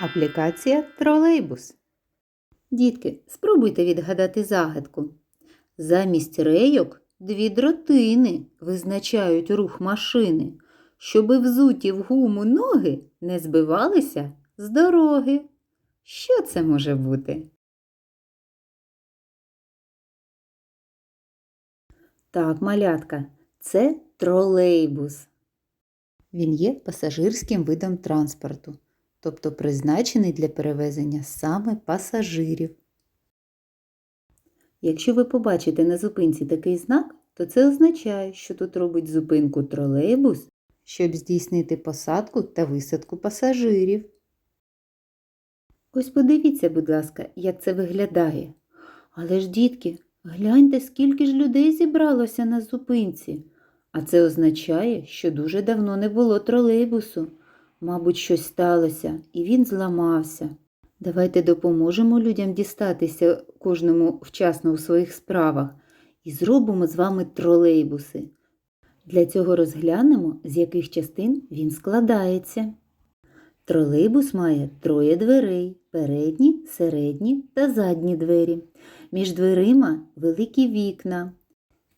Аплікація тролейбус. Дітки, спробуйте відгадати загадку. Замість рейок дві дротини визначають рух машини, щоби взуті в гуму ноги не збивалися з дороги. Що це може бути? Так, малятка, це тролейбус. Він є пасажирським видом транспорту, тобто призначений для перевезення саме пасажирів. Якщо ви побачите на зупинці такий знак, то це означає, що тут робить зупинку тролейбус, щоб здійснити посадку та висадку пасажирів. Ось подивіться, будь ласка, як це виглядає. Але ж, дітки, гляньте, скільки ж людей зібралося на зупинці. А це означає, що дуже давно не було тролейбусу. Мабуть, щось сталося, і він зламався. Давайте допоможемо людям дістатися кожному вчасно у своїх справах і зробимо з вами тролейбуси. Для цього розглянемо, з яких частин він складається. Тролейбус має троє дверей передні, середні та задні двері. Між дверима великі вікна,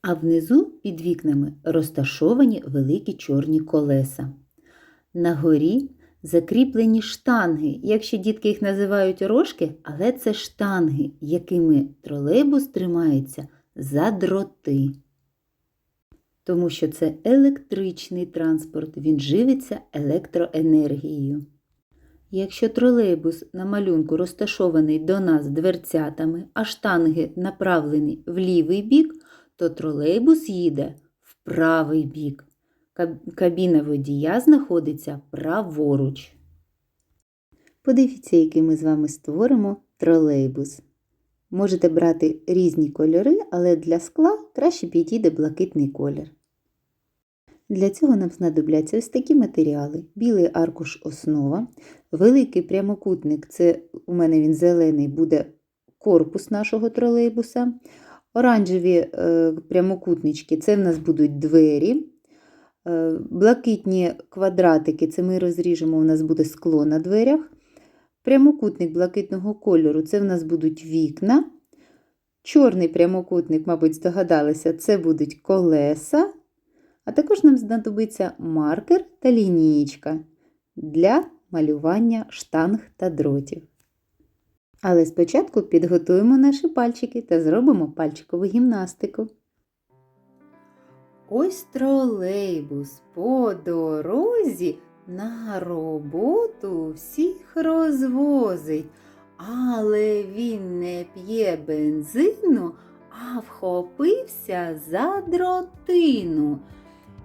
а внизу під вікнами розташовані великі чорні колеса. На горі закріплені штанги, якщо дітки їх називають рожки, але це штанги, якими тролейбус тримається за дроти. Тому що це електричний транспорт, він живиться електроенергією. Якщо тролейбус на малюнку розташований до нас дверцятами, а штанги направлені в лівий бік, то тролейбус їде в правий бік. Каб- Кабіна водія знаходиться праворуч. Подивіться, який ми з вами створимо тролейбус. Можете брати різні кольори, але для скла краще підійде блакитний колір. Для цього нам знадобляться ось такі матеріали: білий аркуш основа, великий прямокутник це у мене він зелений, буде корпус нашого тролейбуса. Оранжеві е, прямокутнички це в нас будуть двері. Е, Блакитні квадратики це ми розріжемо, у нас буде скло на дверях. Прямокутник блакитного кольору це в нас будуть вікна. Чорний прямокутник, мабуть, здогадалися, це будуть колеса. А також нам знадобиться маркер та лінієчка для малювання штанг та дротів. Але спочатку підготуємо наші пальчики та зробимо пальчикову гімнастику. Ось тролейбус по дорозі на роботу всіх розвозить, але він не п'є бензину, а вхопився за дротину.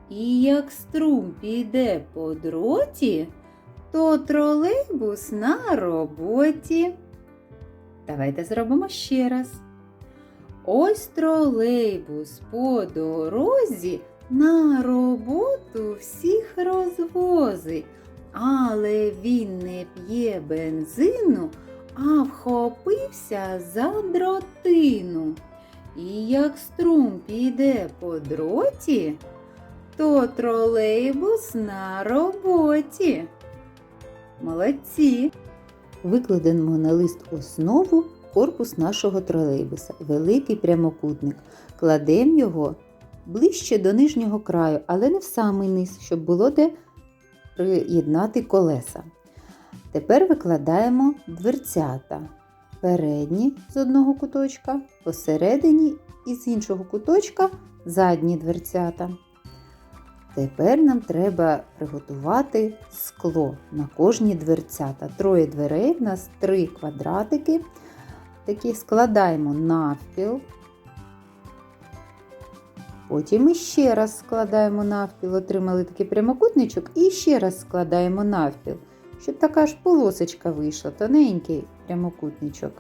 І як струм піде по дроті, то тролейбус на роботі. Давайте зробимо ще раз. Ось тролейбус по дорозі на роботу всіх розвозить, але він не п'є бензину, а вхопився за дротину. І як струм піде по дроті, то тролейбус на роботі. Молодці! Викладемо на лист основу корпус нашого тролейбуса, великий прямокутник. Кладемо його ближче до нижнього краю, але не в самий низ, щоб було де приєднати колеса. Тепер викладаємо дверцята. Передні з одного куточка, посередині і з іншого куточка задні дверцята. Тепер нам треба приготувати скло на кожні дверцята. Троє дверей, в нас три квадратики. Такі складаємо навпіл. Потім іще раз складаємо навпіл, отримали такий прямокутничок, і ще раз складаємо навпіл, щоб така ж полосочка вийшла, тоненький прямокутничок.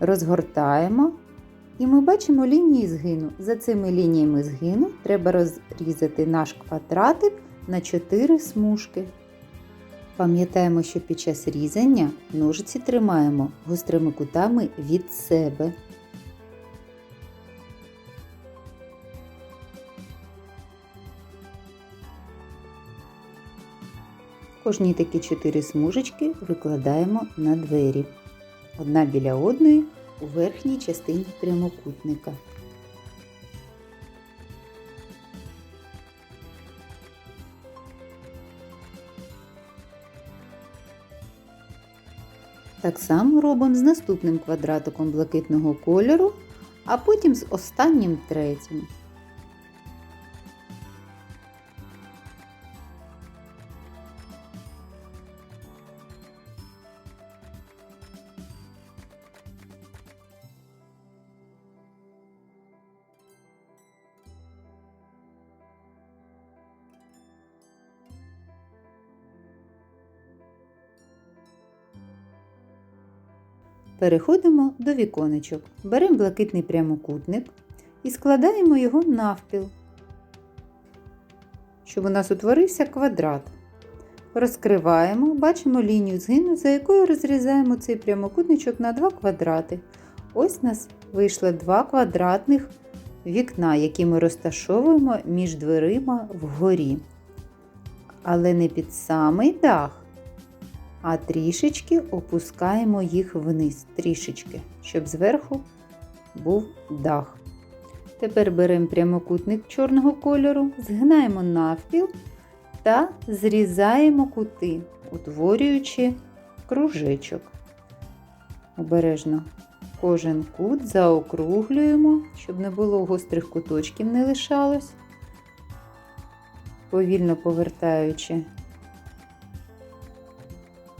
Розгортаємо і ми бачимо лінії згину. За цими лініями згину треба розрізати наш квадратик на 4 смужки. Пам'ятаємо, що під час різання ножиці тримаємо гострими кутами від себе. Кожні такі чотири смужечки викладаємо на двері. Одна біля одної у верхній частині прямокутника. Так само робимо з наступним квадратиком блакитного кольору, а потім з останнім третім. Переходимо до віконечок. Беремо блакитний прямокутник і складаємо його навпіл, щоб у нас утворився квадрат. Розкриваємо, бачимо лінію згину, за якою розрізаємо цей прямокутничок на два квадрати. Ось у нас вийшло два квадратних вікна, які ми розташовуємо між дверима вгорі. Але не під самий дах а трішечки опускаємо їх вниз, трішечки, щоб зверху був дах. Тепер беремо прямокутник чорного кольору, згинаємо навпіл та зрізаємо кути, утворюючи кружечок. Обережно кожен кут заокруглюємо, щоб не було гострих куточків, не лишалось, повільно повертаючи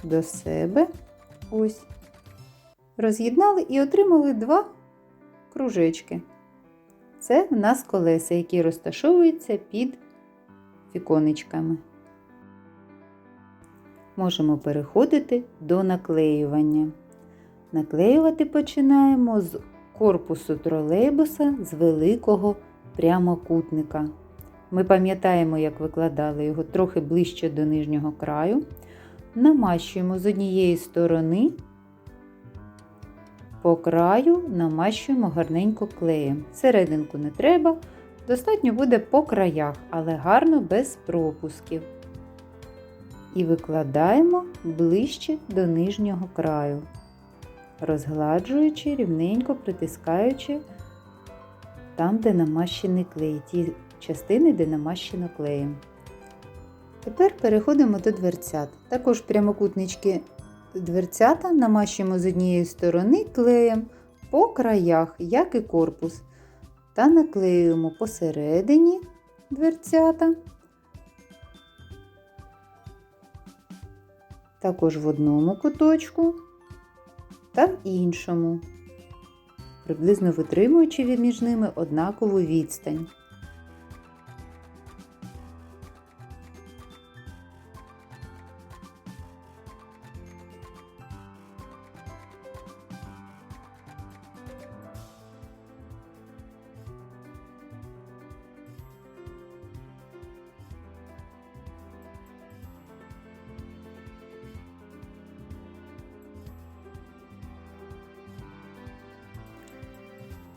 до себе. Ось. Роз'єднали і отримали два кружечки. Це в нас колеса, які розташовуються під віконечками. Можемо переходити до наклеювання. Наклеювати починаємо з корпусу тролейбуса з великого прямокутника. Ми пам'ятаємо, як викладали його трохи ближче до нижнього краю намащуємо з однієї сторони, по краю намащуємо гарненько клеєм. Серединку не треба, достатньо буде по краях, але гарно без пропусків. І викладаємо ближче до нижнього краю, розгладжуючи, рівненько притискаючи там, де намащений клей, ті частини, де намащено клеєм. Тепер переходимо до дверцят. Також прямокутнички дверцята намащуємо з однієї сторони клеєм по краях, як і корпус, та наклеюємо посередині дверцята, також в одному куточку та в іншому, приблизно витримуючи між ними однакову відстань.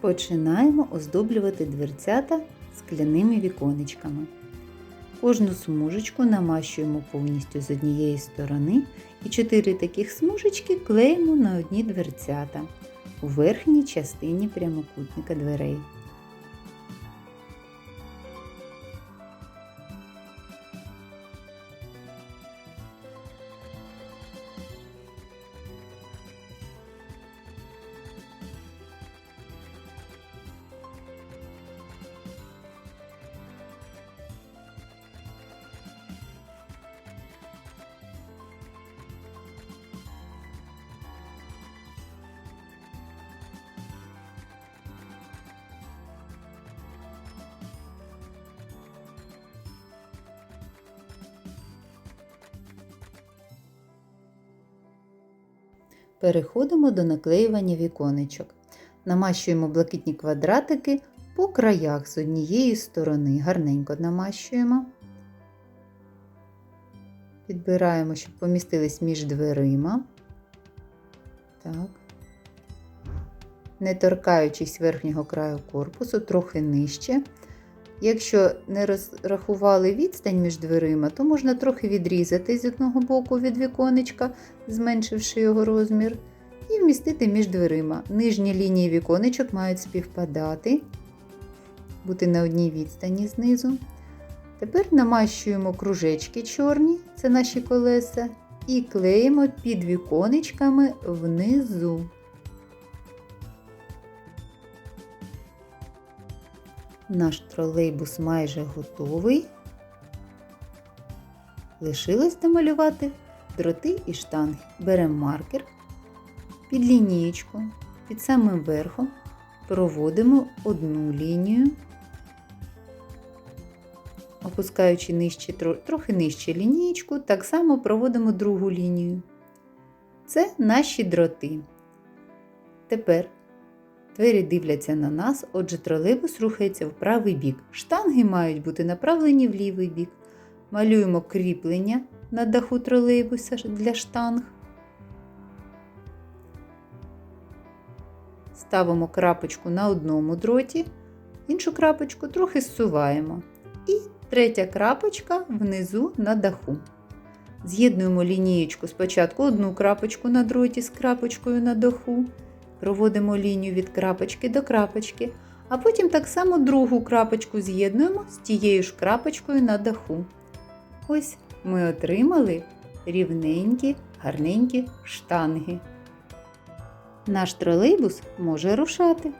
Починаємо оздоблювати дверцята скляними віконечками. Кожну смужечку намащуємо повністю з однієї сторони і чотири таких смужечки клеїмо на одні дверцята у верхній частині прямокутника дверей. Переходимо до наклеювання віконечок. Намащуємо блакитні квадратики по краях з однієї сторони. Гарненько намащуємо. Підбираємо, щоб помістились між дверима. Так. Не торкаючись верхнього краю корпусу, трохи нижче. Якщо не розрахували відстань між дверима, то можна трохи відрізати з одного боку від віконечка, зменшивши його розмір, і вмістити між дверима. Нижні лінії віконечок мають співпадати, бути на одній відстані знизу. Тепер намащуємо кружечки чорні, це наші колеса, і клеїмо під віконечками внизу. Наш тролейбус майже готовий. Лишилось домалювати дроти і штанги. Беремо маркер під лінієчку, під самим верхом проводимо одну лінію, опускаючи нижче, трохи нижче лінієчку, так само проводимо другу лінію. Це наші дроти. Тепер Двері дивляться на нас, отже, тролейбус рухається в правий бік. Штанги мають бути направлені в лівий бік. Малюємо кріплення на даху тролейбуса для штанг. Ставимо крапочку на одному дроті, іншу крапочку трохи зсуваємо. І третя крапочка внизу на даху. З'єднуємо лінієчку спочатку одну крапочку на дроті з крапочкою на даху. Проводимо лінію від крапочки до крапочки, а потім так само другу крапочку з'єднуємо з тією ж крапочкою на даху. Ось ми отримали рівненькі, гарненькі штанги. Наш тролейбус може рушати.